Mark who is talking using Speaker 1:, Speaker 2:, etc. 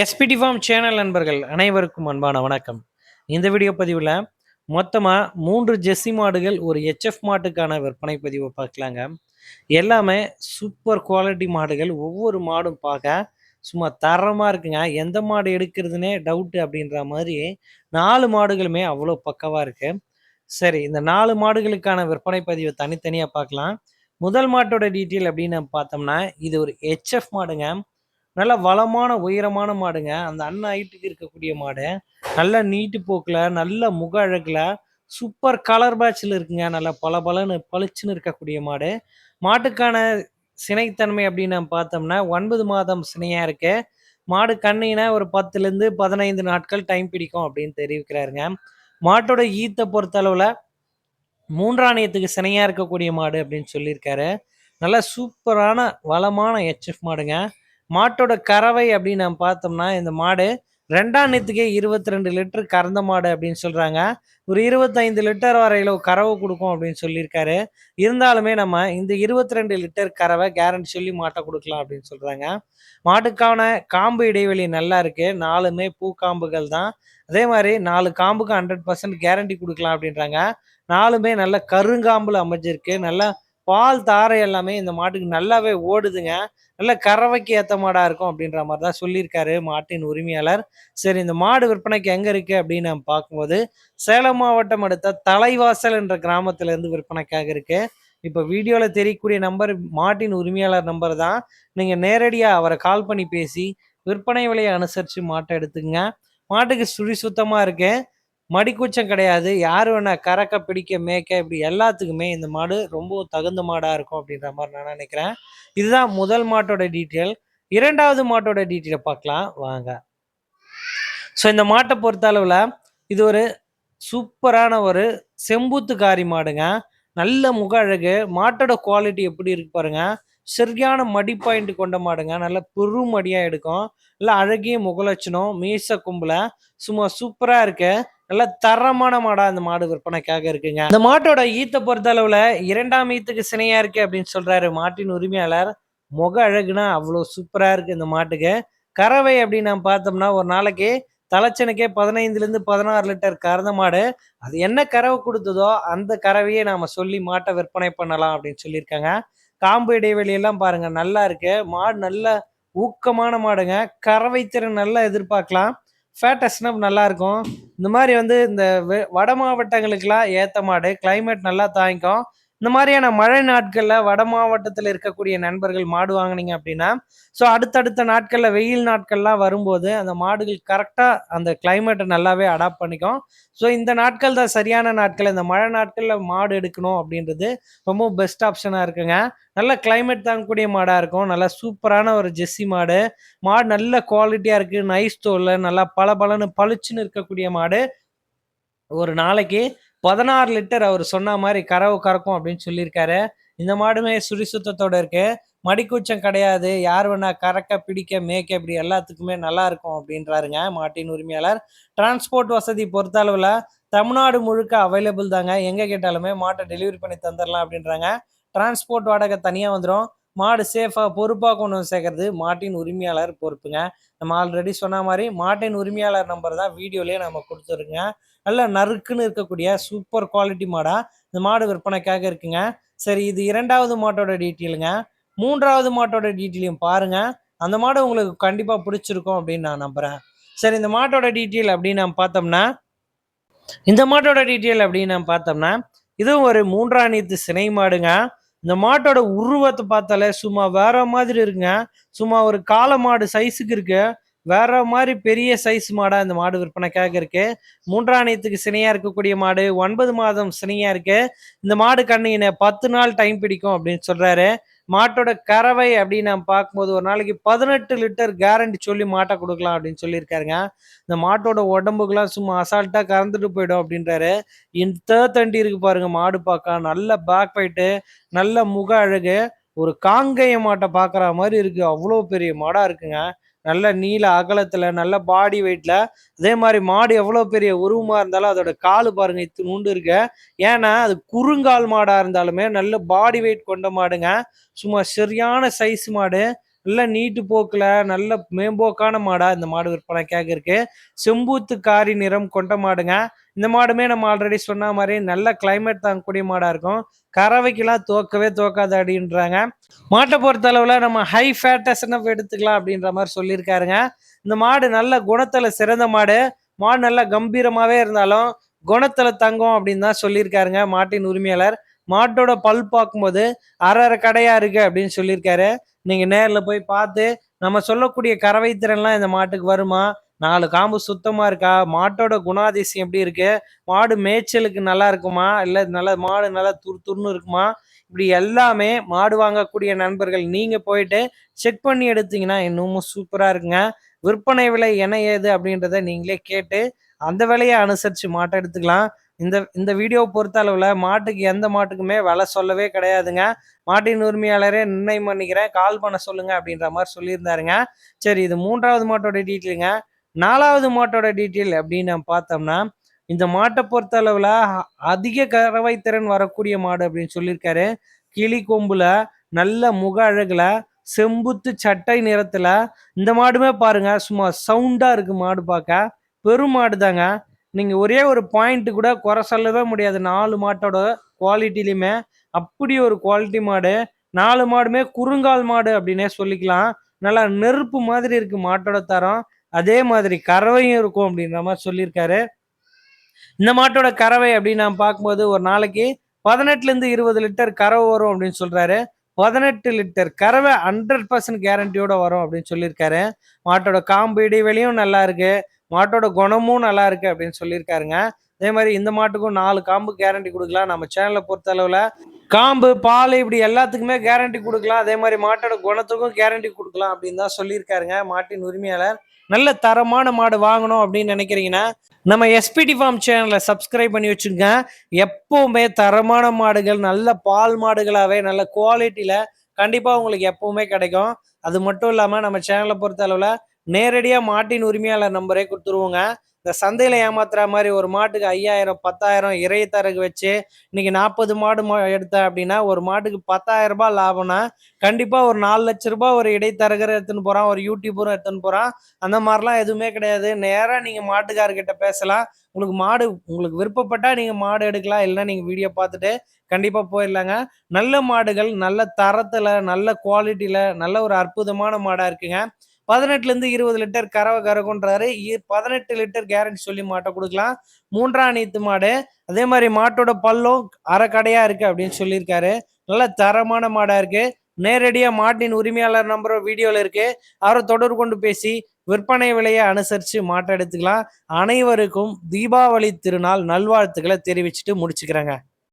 Speaker 1: SPD form channel நண்பர்கள் அனைவருக்கும் அன்பான வணக்கம். இந்த வீடியோ பதிவில் மொத்தமாக மூன்று ஜெஸ்ஸி மாடுகள் ஒரு ஹெச்எஃப் மாட்டுக்கான விற்பனை பதிவை பார்க்கலாங்க. எல்லாமே சூப்பர் குவாலிட்டி மாடுகள் ஒவ்வொரு மாடும் பார்க்க சும்மா தரமாக இருக்குங்க. எந்த மாடு எடுக்கிறதுனே டவுட்டு அப்படின்ற மாதிரி நாலு மாடுகளுமே அவ்வளோ பக்கவாக இருக்குது சரி இந்த நாலு மாடுகளுக்கான விற்பனை பதிவை தனித்தனியாக பார்க்கலாம். முதல் மாட்டோட டீட்டெயில் அப்படின்னு நம்ம பார்த்தோம்னா இது ஒரு ஹெச்எஃப் மாடுங்க. நல்ல வளமான உயரமான மாடுங்க. அந்த அண்ணன் ஹைட்டுக்கு இருக்கக்கூடிய மாடு. நல்ல நீட்டு போக்கில் நல்ல முக அழகில் சூப்பர் கலர் பேட்சில் இருக்குங்க. நல்ல பல பலன்னு பளிச்சுன்னு இருக்கக்கூடிய மாடு. மாட்டுக்கான சினைத்தன்மை அப்படின்னு நம்ம பார்த்தோம்னா ஒன்பது மாதம் சினையாக இருக்கு. மாடு கண்ணினா ஒரு பத்துலேருந்து பதினைந்து நாட்கள் டைம் பிடிக்கும் அப்படின்னு தெரிவிக்கிறாருங்க. மாட்டோட ஈத்தை பொறுத்தளவில் மூன்றாணியத்துக்கு சினையாக இருக்கக்கூடிய மாடு அப்படின்னு சொல்லியிருக்காரு. நல்ல சூப்பரான வளமான ஹெச்எஃப் மாடுங்க. மாட்டோட கறவை அப்படின்னு நம்ம பார்த்தோம்னா இந்த மாடு ரெண்டாம் நேத்துக்கே இருபத்தி ரெண்டு லிட்டர் கறந்த மாடு அப்படின்னு சொல்றாங்க. ஒரு இருபத்தைந்து லிட்டர் வரையில கறவை கொடுக்கும் அப்படின்னு சொல்லியிருக்காரு. இருந்தாலுமே நம்ம இந்த இருபத்தி ரெண்டு லிட்டர் கறவை கேரண்டி சொல்லி மாட்டை கொடுக்கலாம் அப்படின்னு சொல்றாங்க. மாட்டுக்கான காம்பு இடைவெளி நல்லா இருக்கு. நாலுமே பூக்காம்புகள் தான். அதே மாதிரி நாலு காம்புக்கு ஹண்ட்ரட் பர்சன்ட் கேரண்டி கொடுக்கலாம் அப்படின்றாங்க. நாலுமே நல்ல கருங்காம்புல அமைஞ்சிருக்கு. நல்லா பால் தாரை எல்லாமே இந்த மாட்டுக்கு நல்லாவே ஓடுதுங்க. நல்ல கறவைக்கு ஏற்ற மாடாக இருக்கும் அப்படின்ற மாதிரி தான் சொல்லியிருக்காரு மாட்டின் உரிமையாளர். சரி இந்த மாடு விற்பனைக்கு எங்கே இருக்குது அப்படின்னு நம்ம பார்க்கும்போது சேலம் மாவட்டம் அடுத்த தலைவாசல் என்ற கிராமத்திலேருந்து விற்பனைக்காக இருக்குது இப்போ வீடியோவில் தெரியக்கூடிய நம்பர் மாட்டின் உரிமையாளர் நம்பர் தான். நீங்கள் நேரடியாக அவரை கால் பண்ணி பேசி விற்பனை விலையை அனுசரித்து மாட்டை எடுத்துங்க மாட்டுக்கு சுழி சுத்தமாக இருக்குது மடிக்கூச்சம் கிடையாது. யார் வேணா கறக்க பிடிக்க மேய்க்க இப்படி எல்லாத்துக்குமே இந்த மாடு ரொம்ப தகுந்த மாடாக இருக்கும் அப்படின்ற மாதிரி நான் நினைக்கிறேன். இதுதான் முதல் மாட்டோட டீட்டெயில் இரண்டாவது மாட்டோட டீட்டெயிலை பார்க்கலாம். வாங்க. ஸோ இந்த மாட்டை பொறுத்த அளவில் இது ஒரு சூப்பரான ஒரு செம்பூத்துக்காரி மாடுங்க. நல்ல முக அழகு. மாட்டோட குவாலிட்டி எப்படி இருக்கு பாருங்க. சரியான மடி பாயிண்ட் கொண்ட மாடுங்க. நல்ல பெரு மடியாக எடுக்கும். நல்லா அழகிய முகலட்சணம் மீச கும்பல. சும்மா சூப்பராக இருக்கு. நல்ல தரமான மாடாக அந்த மாடு விற்பனைக்காக இருக்குங்க. இந்த மாட்டோட ஈத்தை பொறுத்த இரண்டாம் ஈத்துக்கு சினையாக இருக்குது அப்படின்னு சொல்கிறாரு மாட்டின் உரிமையாளர். முக அழகுனா அவ்வளோ சூப்பராக இருக்குது இந்த மாட்டுக்கு. கறவை அப்படின்னு நம்ம பார்த்தோம்னா ஒரு நாளைக்கு தலைச்சனுக்கே பதினைந்துலேருந்து பதினாறு லிட்டர் கறந்த மாடு. அது என்ன கறவை கொடுத்ததோ அந்த கறவையே நாம் சொல்லி மாட்டை விற்பனை பண்ணலாம் அப்படின்னு சொல்லியிருக்காங்க. காம்பு இடைவெளியெல்லாம் பாருங்கள் நல்லா இருக்குது மாடு நல்ல ஊக்கமான மாடுங்க. கறவை திறன் நல்லா எதிர்பார்க்கலாம். ஃபேட்டஸ்னா நல்லா இருக்கும் இந்த மாதிரி வந்து இந்த வட மாவட்டங்களுக்கெல்லாம் ஏற்ற மாடு. கிளைமேட் நல்லா தாங்கிக்கும். இந்த மாதிரியான மழை நாட்களில் வட மாவட்டத்தில் இருக்கக்கூடிய நண்பர்கள் மாடு வாங்கினீங்க அப்படின்னா ஸோ அடுத்தடுத்த நாட்களில் வெயில் நாட்கள்லாம் வரும்போது அந்த மாடுகள் கரெக்டாக அந்த கிளைமேட்டை நல்லாவே அடாப்ட் பண்ணிக்கும். ஸோ இந்த நாட்கள் தான் சரியான நாட்கள். இந்த மழை நாட்களில் மாடு எடுக்கணும் அப்படின்றது ரொம்ப பெஸ்ட் ஆப்ஷனாக இருக்குங்க. நல்ல கிளைமேட் தாங்கக்கூடிய மாடாக இருக்கும். நல்லா சூப்பரான ஒரு ஜெஸ்ஸி மாடு. மாடு நல்ல குவாலிட்டியாக இருக்குது நைஸ் தோல் நல்லா பளபளன்னு பளிச்சுன்னு இருக்கக்கூடிய மாடு. ஒரு நாளைக்கு பதினாறு லிட்டர் அவர் சொன்ன மாதிரி கறவு கறக்கும் அப்படின்னு சொல்லியிருக்காரு. இந்த மாடுமே சுரிசுத்தத்தோட இருக்கு. மடிக்கூச்சம் கிடையாது. யார் வேணா கறக்க பிடிக்க மேய்க்க இப்படி எல்லாத்துக்குமே நல்லா இருக்கும் அப்படின்றாருங்க மாட்டின் உரிமையாளர். டிரான்ஸ்போர்ட் வசதி பொறுத்த அளவில் தமிழ்நாடு முழுக்க அவைலபிள் தாங்க. எங்கே கேட்டாலுமே மாட்டை டெலிவரி பண்ணி தந்துடலாம் அப்படின்றாங்க. டிரான்ஸ்போர்ட் வாடகை தனியாக வந்துடும் மாடு சேஃபாக பொறுப்பாக கொண்டு வந்து சேர்க்கறது மாட்டின் உரிமையாளர் பொறுப்புங்க. நம்ம ஆல்ரெடி சொன்ன மாதிரி மாட்டின் உரிமையாளர் நம்பர் தான் வீடியோலேயே நம்ம கொடுத்துருங்க நல்ல நறுக்குன்னு இருக்கக்கூடிய சூப்பர் குவாலிட்டி மாடாக இந்த மாடு விற்பனைக்காக இருக்குங்க. சரி இது இரண்டாவது மாட்டோட டீட்டெயிலுங்க மூன்றாவது மாட்டோட டீட்டெயிலையும் பாருங்கள் அந்த மாடு உங்களுக்கு கண்டிப்பாக பிடிச்சிருக்கும் அப்படின்னு நான் நம்புகிறேன் சரி இந்த மாட்டோட டீட்டெயில் அப்படின்னு நம்ம பார்த்தோம்னா இந்த மாட்டோட டீட்டெயில் அப்படின்னு நம்ம பார்த்தோம்னா இதுவும் ஒரு மூன்றாம் நீத்து சினை மாடுங்க. இந்த மாட்டோட உருவத்தை பார்த்தாலே சும்மா வேற மாதிரி இருக்குங்க. சும்மா ஒரு காளை மாடு சைஸுக்கு இருக்கு. வேற மாதிரி பெரிய சைஸ் மாடா இந்த மாடு விற்பனைக்காக இருக்கு மூன்றாணியத்துக்கு சினையா இருக்கக்கூடிய மாடு ஒன்பது மாதம் சினையா இருக்கு. இந்த மாடு கண்ணுங்க பத்து நாள் டைம் பிடிக்கும் அப்படின்னு சொல்றாரு. மாட்டோட கறவை அப்படின்னு நம்ம பார்க்கும்போது ஒரு நாளைக்கு பதினெட்டு லிட்டர் கேரண்டி சொல்லி மாட்டை கொடுக்கலாம் அப்படின்னு சொல்லியிருக்காருங்க. இந்த மாட்டோட உடம்புக்கெல்லாம் சும்மா அசால்ட்டாக கறந்துட்டு போயிடும் அப்படின்றாரு. இந்த தண்டி இருக்கு பாருங்க மாடு பார்க்க. நல்ல பேக் ஃபைட்டு நல்ல முக அழகு. ஒரு காங்கைய மாட்டை பார்க்குற மாதிரி இருக்குது அவ்வளோ பெரிய மாடாக இருக்குங்க. நல்ல நீல அகலத்துல நல்ல பாடி வெயிட்ல அதே மாதிரி மாடு எவ்வளோ பெரிய உருவமா இருந்தாலும் அதோட காலு பாருங்க இத்து நூண்டு இருக்கு. ஏன்னா அது குறுங்கால் மாடா இருந்தாலுமே நல்ல பாடி வெயிட் கொண்ட மாடுங்க. சும்மா சரியான சைஸ் மாடு. நல்ல நீட்டு போக்கில் நல்ல மேம்போக்கான மாடாக இந்த மாடு விற்பனைக்காக இருக்கு. செம்பூத்து காரி நிறம் கொண்ட மாடுங்க. இந்த மாடுமே நம்ம ஆல்ரெடி சொன்ன மாதிரி நல்ல கிளைமேட் தாங்கக்கூடிய மாடாக இருக்கும். கறவைக்கெல்லாம் தோக்கவே தோக்காது அப்படின்றாங்க மாட்டை பொறுத்த அளவில் நம்ம ஹை ஃபேட்டஸ்னப் எடுத்துக்கலாம் அப்படின்ற மாதிரி சொல்லியிருக்காருங்க. இந்த மாடு நல்ல குணத்தில் சிறந்த மாடு. மாடு நல்லா கம்பீரமாகவே இருந்தாலும் குணத்தில் தங்கும் அப்படின்னு தான் சொல்லியிருக்காருங்க மாட்டின் உரிமையாளர். மாட்டோட பல் பார்க்கும்போது அரை அரை கடையா இருக்கு அப்படின்னு சொல்லியிருக்காரு. நீங்க நேரில் போய் பார்த்து நம்ம சொல்லக்கூடிய கறவை திறன்லாம் இந்த மாட்டுக்கு வருமா? நாலு காம்பு சுத்தமா இருக்கா? மாட்டோட குணாதிசயம் எப்படி இருக்கு? மாடு மேய்ச்சலுக்கு நல்லா இருக்குமா? இல்ல நல்ல மாடு நல்லா துரு துருன்னு இருக்குமா? இப்படி எல்லாமே மாடு வாங்கக்கூடிய நண்பர்கள் நீங்க போயிட்டு செக் பண்ணி எடுத்தீங்கன்னா இன்னமும் சூப்பரா இருக்குங்க. விற்பனை விலை என்ன ஏது அப்படின்றத நீங்களே கேட்டு அந்த விலையை அனுசரிச்சு மாட்டை எடுத்துக்கலாம். இந்த இந்த வீடியோ பொறுத்த அளவில் மாட்டுக்கு எந்த மாட்டுக்குமே விலை சொல்லவே கிடையாதுங்க. மாட்டின் உரிமையாளரே நிர்ணயம் பண்ணிக்கிறேன். கால் பண்ண சொல்லுங்க அப்படின்ற மாதிரி சொல்லியிருந்தாருங்க. சரி இது மூன்றாவது மாட்டோட டீட்டெயிலுங்க. நாலாவது மாட்டோட டீட்டெயில் அப்படின்னு நம்ம பார்த்தோம்னா இந்த மாட்டை பொறுத்த அளவில் அதிக கறவை திறன் வரக்கூடிய மாடு அப்படின்னு சொல்லியிருக்காரு. கிளி கொம்புல நல்ல முக அழகுல செம்புத்து சட்டை நிறத்துல இந்த மாடுமே பாருங்க சும்மா சவுண்டா இருக்கு மாடு பார்க்க. பெரும் மாடு தாங்க நீங்க ஒரே ஒரு பாயிண்ட் கூட குறை சொல்லவே முடியாது. நாலு மாட்டோட குவாலிட்டிலையுமே அப்படி ஒரு குவாலிட்டி மாடு நாலு மாடுமே குறுங்கால் மாடு அப்படின்னே சொல்லிக்கலாம். நல்லா நெருப்பு மாதிரி இருக்கு மாட்டோட தரம். அதே மாதிரி கறவையும் இருக்கும் அப்படின்ற மாதிரி சொல்லியிருக்காரு. இந்த மாட்டோட கறவை அப்படின்னு நான் பார்க்கும்போது ஒரு நாளைக்கு பதினெட்டுல இருந்து இருபது லிட்டர் கறவை வரும் அப்படின்னு சொல்றாரு. பதினெட்டு லிட்டர் கறவை ஹண்ட்ரட் பர்சன்ட் கேரண்டியோட வரும் அப்படின்னு சொல்லியிருக்காரு. மாட்டோட காம்பு இடைவெளியும் நல்லா இருக்கு. மாட்டோட குணமும் நல்லா இருக்கு அப்படின்னு சொல்லியிருக்காருங்க. அதே மாதிரி இந்த மாட்டுக்கும் நாலு காம்பு கேரண்டி கொடுக்கலாம். நம்ம சேனலை பொறுத்த அளவில் காம்பு பால் இப்படி எல்லாத்துக்குமே கேரண்டி கொடுக்கலாம். அதே மாதிரி மாட்டோட குணத்துக்கும் கேரண்டி கொடுக்கலாம் அப்படின்னு தான் சொல்லியிருக்காருங்க மாட்டின் உரிமையாளர். நல்ல தரமான மாடு வாங்கணும் அப்படின்னு நினைக்கிறீங்கன்னா நம்ம எஸ்பிடி ஃபார்ம் சேனலை சப்ஸ்கிரைப் பண்ணி வச்சுங்க எப்பவுமே தரமான மாடுகள் நல்ல பால் மாடுகளாகவே நல்ல குவாலிட்டியில் கண்டிப்பாக உங்களுக்கு எப்பவுமே கிடைக்கும். அது மட்டும் இல்லாமல் நம்ம சேனலை பொறுத்த அளவில் நேரடியாக மாட்டின் உரிமையாளர் நம்பரே கொடுத்துருவோங்க. இந்த சந்தையில் ஏமாத்துற மாதிரி ஒரு மாட்டுக்கு ஐயாயிரம் பத்தாயிரம் இறையத்தரகு வச்சு இன்னைக்கு நாற்பது மாடு மா எடுத்த அப்படின்னா ஒரு மாட்டுக்கு பத்தாயிரம் ரூபாய் லாபம்னா கண்டிப்பாக ஒரு நாலு லட்ச ரூபாய் ஒரு இடைத்தரகர் எடுத்துன்னு போகிறான் ஒரு யூடியூபரும் எடுத்துன்னு போகிறான் அந்த மாதிரிலாம் எதுவுமே கிடையாது. நேராக நீங்கள் மாட்டுக்காரர்கிட்ட பேசலாம். உங்களுக்கு மாடு உங்களுக்கு விருப்பப்பட்டால் நீங்கள் மாடு எடுக்கலாம். இல்லைன்னா நீங்கள் வீடியோ பார்த்துட்டு கண்டிப்பாக போயிடலாங்க. நல்ல மாடுகள் நல்ல தரத்தில் நல்ல குவாலிட்டியில் நல்ல ஒரு அற்புதமான மாடாக இருக்குங்க. பதினெட்டுல இருந்து இருபது லிட்டர் கறவை கறக்குன்றாரு இ- பதினெட்டு லிட்டர் கேரண்டி சொல்லி மாட்டை கொடுக்கலாம். மூன்றாம் நீத்து மாடு அதே மாதிரி மாட்டோட பல்லும் அரை இருக்குது இருக்கு அப்படின்னு சொல்லியிருக்காரு. நல்ல தரமான மாடா இருக்கு. நேரடியாக மாட்டின் உரிமையாளர் நம்பரும் வீடியோவில் இருக்கு. அவரை தொடர்பு கொண்டு பேசி விற்பனை விலையை அனுசரித்து மாட்டை எடுத்துக்கலாம். அனைவருக்கும் தீபாவளி திருநாள் நல்வாழ்த்துக்களை தெரிவிச்சுட்டு முடிச்சுக்கிறேங்க.